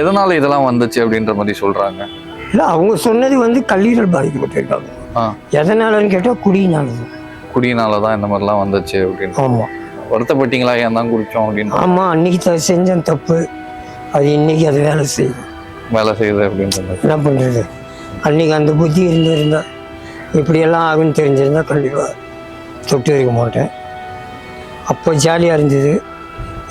எதனால இதெல்லாம் வந்துச்சு அப்படின்ற மாதிரி சொல்றாங்க? இல்லை அவங்க சொன்னது வந்து கல்லீரல் பாதிக்கப்பட்டிருக்காங்க. எதனாலன்னு கேட்டால் குடியினால குடியினால தான் இந்த மாதிரிலாம் வந்துச்சு அப்படின்னு. ஆமாம் வருத்தப்பட்டீங்களா? ஏன் தான் குடிச்சோம் அப்படின்னு? ஆமாம் அன்னைக்கு செஞ்சேன் தப்பு. அது இன்னைக்கு அது வேலை செய்யும் வேலை செய்யுது அப்படின்றது. என்ன பண்ணுறது அன்னைக்கு அந்த புத்தி இருந்திருந்தா இப்படியெல்லாம் ஆகும்னு தெரிஞ்சிருந்தா கண்டிப்பாக தொட்டு இருக்க மாட்டேன். அப்போ ஜாலியாக இருந்தது.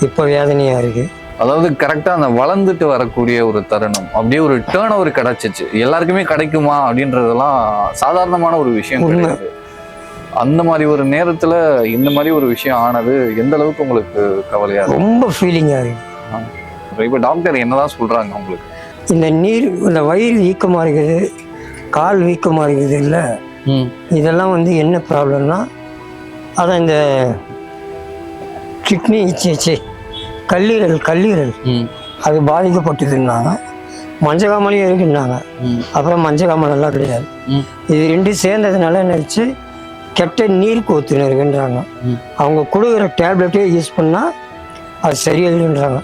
இப்போ வேதனையாக இருக்குது அதாவது கரெக்டா அந்த வளர்ந்துட்டு வரக்கூடிய ஒரு தருணம். அப்படியே ஒரு டேர்ன் ஓவர் கிடைச்சிச்சு. எல்லாருக்குமே கிடைக்குமா அப்படின்றதெல்லாம் சாதாரணமான ஒரு விஷயம். கிடையாது. அந்த மாதிரி ஒரு நேரத்துல இந்த மாதிரி ஒரு விஷயம் ஆனது எந்த அளவுக்கு உங்களுக்கு கவலையா இருக்கு? ரொம்ப ஃபீலிங்காக இருக்குது இப்ப டாக்டர் என்னதான் சொல்றாங்க உங்களுக்கு? இந்த நீர் இந்த வயிறு வீக்கமாக இருக்குது கால் வீக்கமாக இருக்குது இல்லை. இதெல்லாம் வந்து என்ன ப்ராப்ளம்னா அதான் இந்த கிட்னி சே கல்லீரல் கல்லீரல். அது பாதிக்கப்பட்டதுன்னாங்க மஞ்சகாமலையும் இருக்குன்னாங்க. அப்புறம் மஞ்சகாமலெல்லாம் கிடையாது. ம். இது ரெண்டும் சேர்ந்ததுனால என்ன ஆச்சு கெட்ட நீர் ம். அவங்க கொடுக்குற டேப்லெட்டே யூஸ் பண்ணால் அது சரியாயிடுன்றாங்க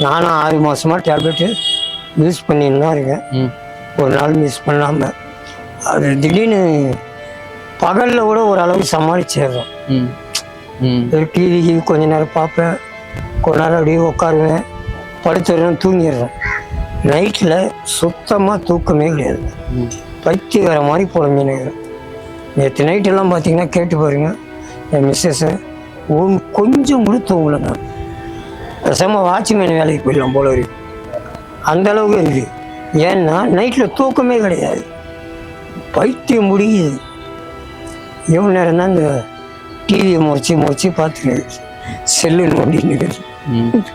நானும் ஆறு மாசமா டேப்லெட்டு யூஸ் பண்ணின்னு தான் இருக்கேன். ஒரு நாள் மிஸ் பண்ணாமல் அது திடீர்னு பகலில் கூட ஓரளவுக்கு சமாளிச்சிடுறோம். டிவி கொஞ்ச நேரம் பார்ப்பேன். கொஞ்ச நேரம் அப்படியே உட்காருவேன். படுத்துறேன் தூங்கிடுறேன். நைட்டில் சுத்தமாக தூக்கமே கிடையாது. பைத்தியக்கார மாதிரி புலம்பினுக்கிறேன் நேற்று நைட்டெல்லாம் பார்த்தீங்கன்னா கேட்டு பாருங்க. என் மிஸ்ஸஸை ஒன் கொஞ்சம் கூட தூங்கலை நான் பேசாமல் வாட்ச்மேன் வேலைக்கு போயிடலாம் போல இருக்கு. அந்த அளவுக்கு இருக்குது ஏன்னா நைட்டில் தூக்கமே கிடையாது. பைத்தியம் முடியுது எவ்வளோ நேரம் தான் இந்த டிவியை முறைச்சி முறைச்சி பார்த்துருக்கு செல்லு நோண்டின்னு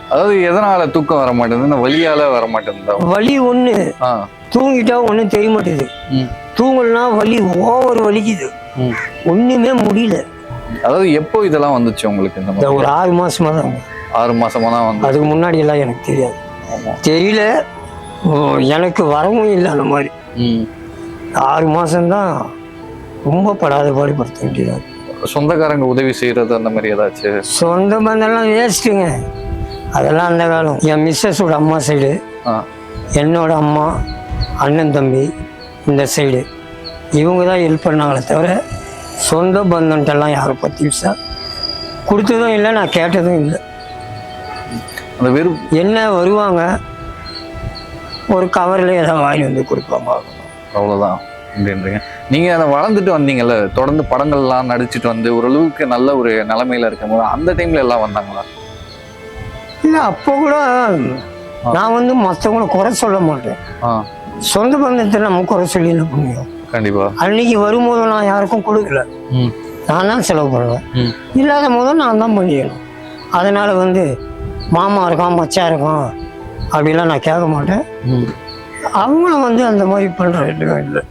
அதாவது எதனால தூக்கம் வர மாட்டேங்குது? இந்த வலியால வர மாட்டேங்குதா? வலி ஆ. தூங்கிட்டா ஒன்றும் தெரிய மாட்டேது. தூங்கலனா வலி ஓவர் வலிக்குது. ம். ஒன்றுமே முடியல. அதாவது எப்போ இதெல்லாம் வந்துச்சு உங்களுக்கு இந்த ஒரு ஆறு மாசமா தான். ஆறு மாசமா தான் வந்து. அதுக்கு முன்னாடி எல்லாம் எனக்கு தெரியாது. தெரியல. எனக்கு வரவும் இல்லை அந்த மாதிரி. ஆறு மாசம்தான் ரொம்ப படாத பாடுபடுத்த வேண்டியது சொந்தக்காரங்க உதவி செய்யறது அந்த மாதிரி ஏதாச்சும் சொந்த பந்தம்லாம் வேஸ்ட்டுங்க. அதெல்லாம் அந்த காலம். என் மிஸ்ஸஸோட அம்மா சைடு என்னோட அம்மா அண்ணன் தம்பி இந்த சைடு. இவங்க தான் ஹெல்ப் பண்ணாங்களே தவிர சொந்த பந்தன்ட்டெல்லாம் யாரை பற்றி விசா கொடுத்ததும் இல்லை நான் கேட்டதும் இல்லை. அந்த வெறும் என்ன வருவாங்க? ஒரு கவரில் ஏதாவது வாங்கி வந்து கொடுப்பாங்க. அவ்வளவுதான். அப்படின்றீங்க. நீங்க அதை வளர்ந்துட்டு வந்தீங்கல்ல தொடர்ந்து படங்கள்லாம் நடிச்சிட்டு வந்து ஓரளவுக்கு நல்ல ஒரு நிலைமையில இருக்கும்போது அந்த டைம்ல எல்லாம் வந்தாங்களா? இல்லை அப்போ கூட நான் வந்து மற்றவங்கள குறை சொல்ல மாட்டேன். சொந்த பந்தத்தை நம்ம குறை சொல்லி என்ன முடியும் கண்டிப்பா. அன்னைக்கு வரும்போது நான் யாருக்கும் கொடுக்கல. நான் தான் செலவு பண்ணுவேன். இல்லாத போது நான் தான் பண்ணிக்கணும் அதனால் வந்து மாமா இருக்கான் மச்சான் இருக்கான் அப்படிலாம் நான் கேட்க மாட்டேன். அவங்களும் வந்து அந்த மாதிரி பண்ணுறது இல்லை